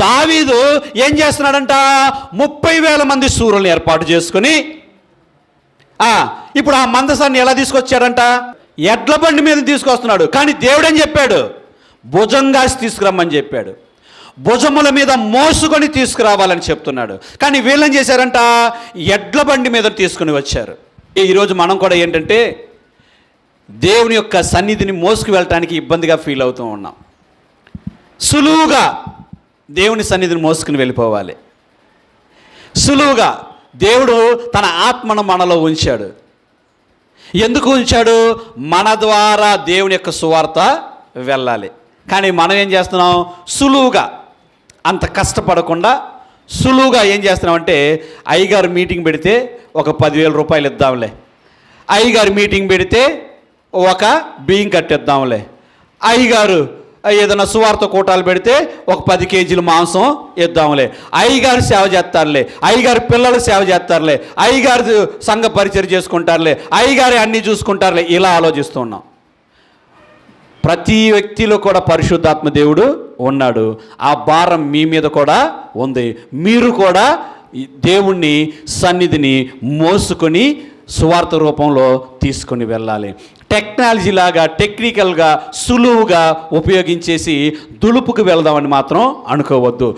దావీదు ఏం చేస్తున్నాడంట? ముప్పై వేల మంది సూర్యులను ఏర్పాటు చేసుకుని ఇప్పుడు ఆ మందసాన్ని ఎలా తీసుకొచ్చాడంట? ఎడ్ల బండి మీద తీసుకొస్తున్నాడు. కానీ దేవుడని చెప్పాడు? భుజంగాసి తీసుకురమ్మని చెప్పాడు. భుజముల మీద మోసుకొని తీసుకురావాలని చెప్తున్నాడు. కానీ వీళ్ళని చేశారంట? ఎడ్ల బండి మీద తీసుకుని వచ్చారు. ఈరోజు మనం కూడా ఏంటంటే దేవుని యొక్క సన్నిధిని మోసుకు వెళ్ళటానికి ఇబ్బందిగా ఫీల్ అవుతూ ఉన్నాం. సులువుగా దేవుని సన్నిధిని మోసుకుని వెళ్ళిపోవాలి. సులువుగా దేవుడు తన ఆత్మను మనలో ఉంచాడు. ఎందుకు ఉంచాడు? మన ద్వారా దేవుని యొక్క సువార్త వెళ్ళాలి. కానీ మనం ఏం చేస్తున్నాం? సులువుగా అంత కష్టపడకుండా సులువుగా ఏం చేస్తున్నామంటే అయ్యగారు మీటింగ్ పెడితే ఒక పదివేల రూపాయలు ఇద్దాంలే. అయ్యగారు మీటింగ్ పెడితే ఒక బియ్యం కట్టేద్దాంలే. అయ్యగారు ఏదైనా సువార్త కూటాలు పెడితే ఒక పది కేజీలు మాంసం ఇద్దాంలే. అయ్యగారు సేవ చేస్తారులే. అయ్యగారు పిల్లలు సేవ చేస్తారులే. అయ్యగారు సంఘ పరిచయం చేసుకుంటారులే. అయ్యగారు అన్నీ చూసుకుంటారులే. ఇలా ఆలోచిస్తున్నాం ప్రతి వ్యక్తిలో కూడా పరిశుద్ధాత్మ దేవుడు ఉన్నాడు. ఆ భారం మీ మీద కూడా ఉంది. మీరు కూడా దేవుణ్ణి సన్నిధిని మోసుకొని సువార్త రూపంలో తీసుకొని వెళ్ళాలి. టెక్నాలజీ లాగా టెక్నికల్గా సులువుగా ఉపయోగించేసి దులుపుకు వెళ్దామని మాత్రం అనుకోవద్దు.